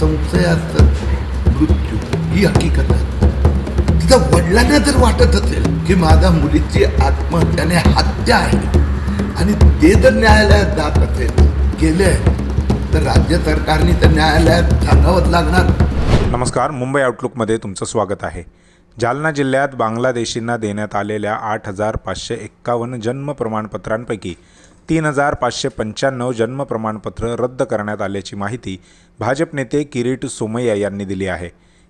संशयाचं मृत्यू ही हकीकत आहे. तिथं वडिलांना जर वाटत असेल की माझ्या मुलीची आत्महत्याने हत्या आहे आणि ते जर न्यायालयात जात असेल गेले तर राज्य सरकारने तर न्यायालयात सांगावंच लागणार. नमस्कार मुंबई आउटलुकमध्ये तुमचं स्वागत आहे. जालना जिल्ह्यात बांगलादेशींना देण्यात आलेल्या आठ हजार पाचशे एक्कावन्न जन्म प्रमाणपत्रांपैकी तीन हजार पाचशे पंच्याण्णव जन्म प्रमाणपत्र रद्द करण्यात आल्याची माहिती भाजप नेते किरीट सोमय्या यांनी दिली आहे.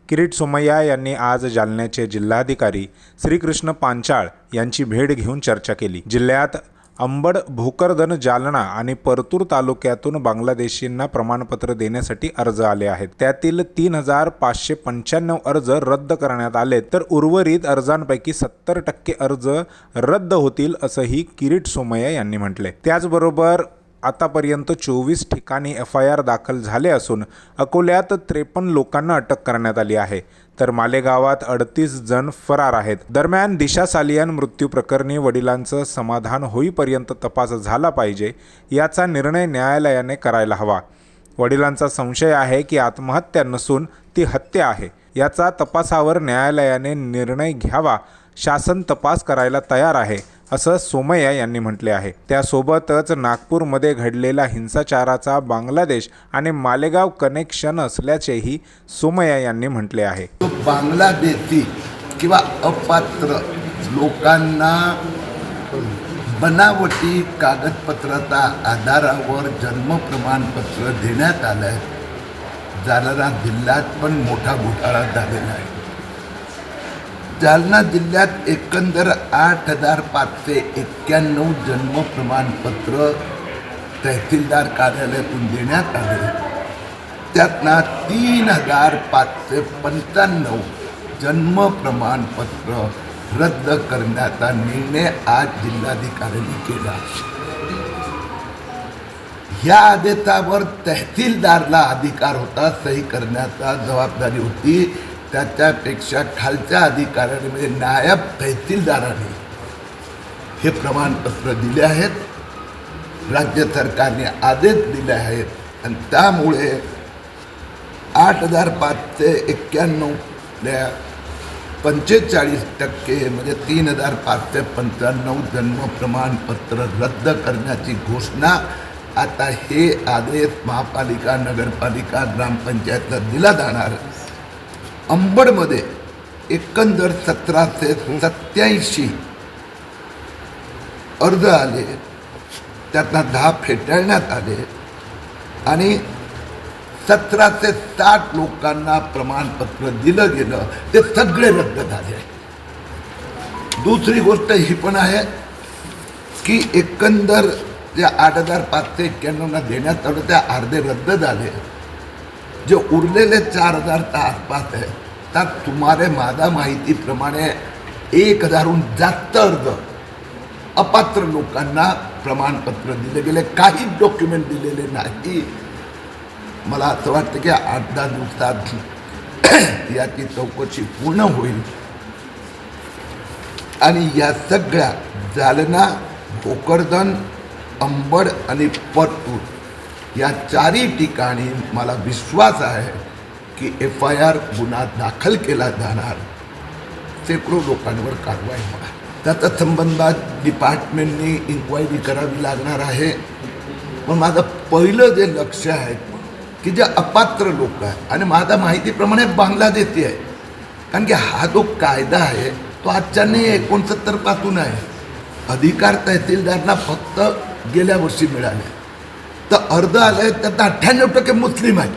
किरीट सोमय्या यांनी आज जालन्याचे जिल्हाधिकारी श्रीकृष्ण पांचाळ यांची भेट घेऊन चर्चा केली. जिल्ह्यात अंबड भोकरदन जालना आणि परतूर तालुक्यातून बांगलादेशींना प्रमाणपत्र देण्यासाठी अर्ज आले आहेत. त्यातील तीन हजार पाचशे पंच्याण्णव अर्ज रद्द करण्यात आले तर उर्वरित अर्जांपैकी सत्तर टक्के अर्ज रद्द होतील असंही किरीट सोमय्या यांनी म्हटले. त्याचबरोबर आतापर्यंत चोवीस ठिकाणी एफ आय आर दाखल झाले असून अकोल्यात त्रेपन्न लोकांना अटक करण्यात आली आहे. तर मालेगावात अडतीस जण फरार आहेत. दरम्यान दिशा सालियान मृत्यू प्रकरणी वडिलांचं समाधान होईपर्यंत तपास झाला पाहिजे याचा निर्णय न्यायालयाने करायला हवा. वडिलांचा संशय आहे की आत्महत्या नसून ती हत्या आहे. याचा तपासावर न्यायालयाने निर्णय घ्यावा. शासन तपास करायला तयार आहे. असं सोमय्या यांनी म्हटले आहे. त्यासोबतच नागपूरमध्ये घडलेला हिंसाचाराचा बांगलादेश आणि मालेगाव कनेक्शन असल्याचेही सोमय्या यांनी म्हटले आहे. तो बांगलादेशी किंवा अपात्र लोकांना बनावटी कागदपत्राच्या आधारावर जन्म प्रमाणपत्र देण्यात आलं आहे जालना जिल्ह्यात पण मोठा घोटाळा झालेला आहे. जालना जिल्ह्यात एकंदर आठ हजार पाचशे एक्क्याण्णव जन्म प्रमाणपत्र तहसीलदार कार्यालयातून देण्यात आले. त्यातना तीन हजार पाचशे पंच्याण्णव जन्म प्रमाणपत्र रद्द करण्याचा निर्णय आज जिल्हाधिकाऱ्यांनी केला. ह्या आदेशावर तहसीलदारला अधिकार होता सही करण्याचा जबाबदारी होती. त्याच्यापेक्षा खालच्या अधिकाऱ्याने म्हणजे नायब तहसीलदाराने हे प्रमाणपत्र दिले आहेत. राज्य सरकारने आदेश दिले आहेत. आणि त्यामुळे आठ हजार पाचशे एक्क्याण्णवल्या पंचेचाळीस टक्के म्हणजे तीन हजार पाचशे पंच्याण्णव जन्म प्रमाणपत्र रद्द करण्याची घोषणा आता हे आदेश महापालिका नगरपालिका ग्रामपंचायतला दिला जाणार अंबडमध्ये एकंदर सतराशे सत्याऐंशी अर्ज आले. त्यातनं दहा फेटाळण्यात आले. आणि सतराशे साठ लोकांना प्रमाणपत्र दिलं गेलं. ते सगळे रद्द झाले. दुसरी गोष्ट ही पण आहे की एकंदर जे आठ हजार पाचशे एक्क्याण्णवला देण्यात आलं त्या अर्धे रद्द झाले. जे उरलेले चार हजारच्या आसपास आहे त्यात सुमारे माझ्या माहितीप्रमाणे एक हजारहून जास्त अर्ज अपात्र लोकांना प्रमाणपत्र दिले गेले. काहीच डॉक्युमेंट दिलेले नाही. मला असं वाटतं की आठ दहा दिवसात याची चौकशी पूर्ण होईल. आणि या सगळ्या जालना भोकरदन अंबड आणि परतूर या चारही ठिकाणी मला विश्वास आहे की एफ आय आर गुन्हा दाखल केला जाणार. शेकडो लोकांवर कारवाई होणार. त्याचा संबंधात डिपार्टमेंटने इन्क्वायरी करावी लागणार आहे. पण माझं पहिलं जे लक्ष आहे की जे अपात्र लोक आहे आणि माझ्या माहितीप्रमाणे बांगलादेशी आहे. कारण की हा जो कायदा आहे तो आजच्या नाही एकोणसत्तरपासून आहे. अधिकार तहसीलदारांना फक्त गेल्या वर्षी मिळाले. तर अर्ज आले त्यात अठ्ठ्याण्णव टक्के मुस्लिम आहेत.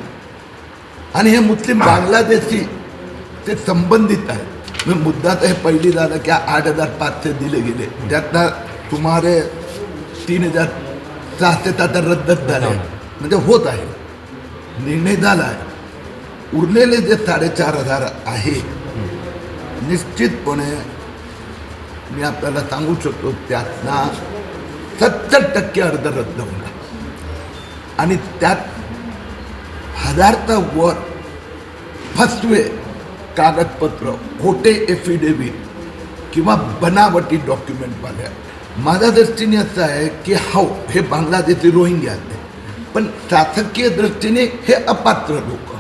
आणि हे मुस्लिम बांगलादेशी ते संबंधित आहेत. मग मुद्दा तर हे पहिली झालं की आठ हजार पाचशे दिले गेले. त्यातनं सुमारे तीन हजार सहाशे आता रद्दच झाले. म्हणजे होत आहे. निर्णय झाला आहे. उरलेले जे साडेचार हजार आहे निश्चितपणे मी आपल्याला सांगू शकतो त्यातना सत्तर टक्के अर्ज रद्द होणार. आणि त्यात हजारचा फसवे कागदपत्र खोटे एफिडेव्हिट किंवा बनावटी डॉक्युमेंटवाल्या माझ्या दृष्टीने असं आहे की हो हे बांगलादेशी रोहिंग्या आहेत. पण शासकीय दृष्टीने हे अपात्र लोक.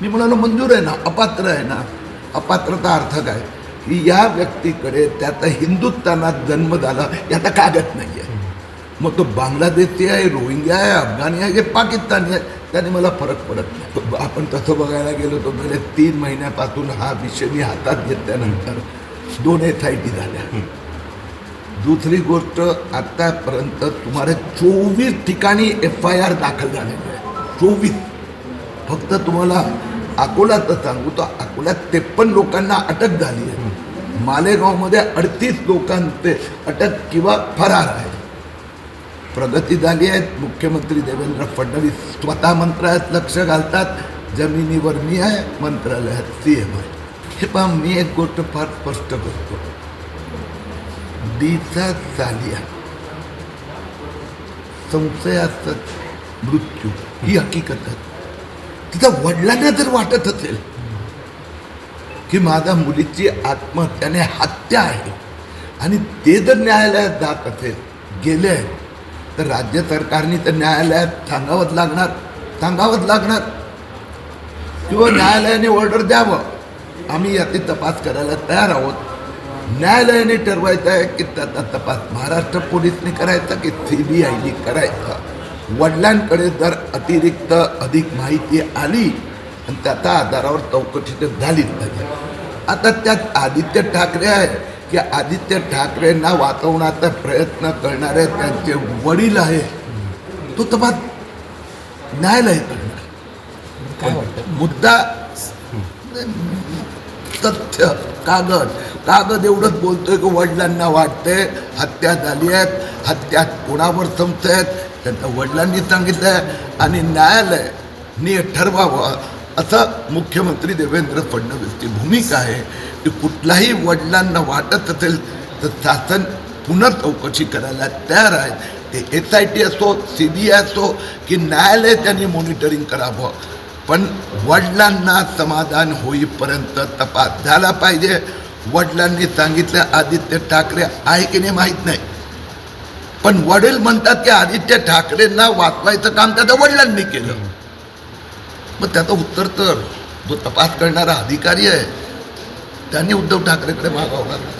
मी म्हणालो मंजूर आहे ना? अपात्र आहे ना? अपात्रता अर्थ काय? की या व्यक्तीकडे त्याचा हिंदुस्थानात जन्म झाला याचा कागद नाही आहे मग तो बांगलादेशी आहे रोहिंग्या आहे अफगाणी आहे की पाकिस्तानी आहे. त्याने मला फरक पडत नाही. आपण तसं बघायला गेलो तर गेले तीन महिन्यापासून हा विषय मी हातात घेतल्यानंतर दोन एस आय टी झाल्या. दुसरी गोष्ट आतापर्यंत सुमारे चोवीस ठिकाणी एफ आय आर दाखल झालेली आहे चोवीस. फक्त तुम्हाला अकोल्याचं सांगू तर अकोल्यात त्रेपन्न लोकांना अटक झाली आहे. मालेगावमध्ये अडतीस लोकांचे अटक किंवा फरार आहे प्रगती झाली आहे. मुख्यमंत्री देवेंद्र फडणवीस स्वतः मंत्रालयात लक्ष घालतात. जमिनीवर मी आहे मंत्रालयात सी एम आहे. हे पहा मी एक गोष्ट फार स्पष्ट करतो. दिसा संशय संशयाचा मृत्यू ही हकीकत आहे. तिथं वडिलांना जर वाटत असेल की माझ्या मुलीची आत्महत्याने हत्या आहे आणि ते जर न्यायालयात जात असेल गेले तर राज्य सरकारने तर न्यायालयात सांगावंच लागणार सांगावंच लागणार. किंवा न्यायालयाने ऑर्डर द्यावं. आम्ही याची तपास करायला तयार आहोत. न्यायालयाने ठरवायचं आहे की त्याचा तपास महाराष्ट्र पोलिसने करायचा की सी बी आयने करायचा. वडिलांकडे जर अतिरिक्त अधिक माहिती आली आणि त्याच्या आधारावर चौकशी तर झालीच पाहिजे. आता त्यात आदित्य ठाकरे आहे. की आदित्य ठाकरेंना वाचवण्याचा प्रयत्न करणारे त्यांचे वडील आहे. तो तपास न्यायालय करणार काय वाटतं? मुद्दा तथ्य कागद. कागद एवढंच बोलतोय की वडिलांना वाटते हत्या झाली आहेत हत्या कोणावर संशय आहेत त्यांच्या वडिलांनी सांगितलंय. आणि न्यायालयाने ठरवावं. असं मुख्यमंत्री देवेंद्र फडणवीसची भूमिका आहे की कुठलाही वडिलांना वाटत असेल तर शासन पुनर्चौकशी करायला तयार आहे. ते एस आय टी असो सी बी आय असो की न्यायालय त्यांनी मॉनिटरिंग करावं. पण वडिलांना समाधान होईपर्यंत तपास झाला पाहिजे. वडिलांनी सांगितलं आदित्य ठाकरे आहे की नाही माहीत नाही. पण वडील म्हणतात की आदित्य ठाकरेंना वाचवायचं काम त्याच्या वडिलांनी केलं. मग त्याचं उत्तर तर जो तपास करणारा अधिकारी आहे त्यांनी उद्धव ठाकरेकडे मागावं लागला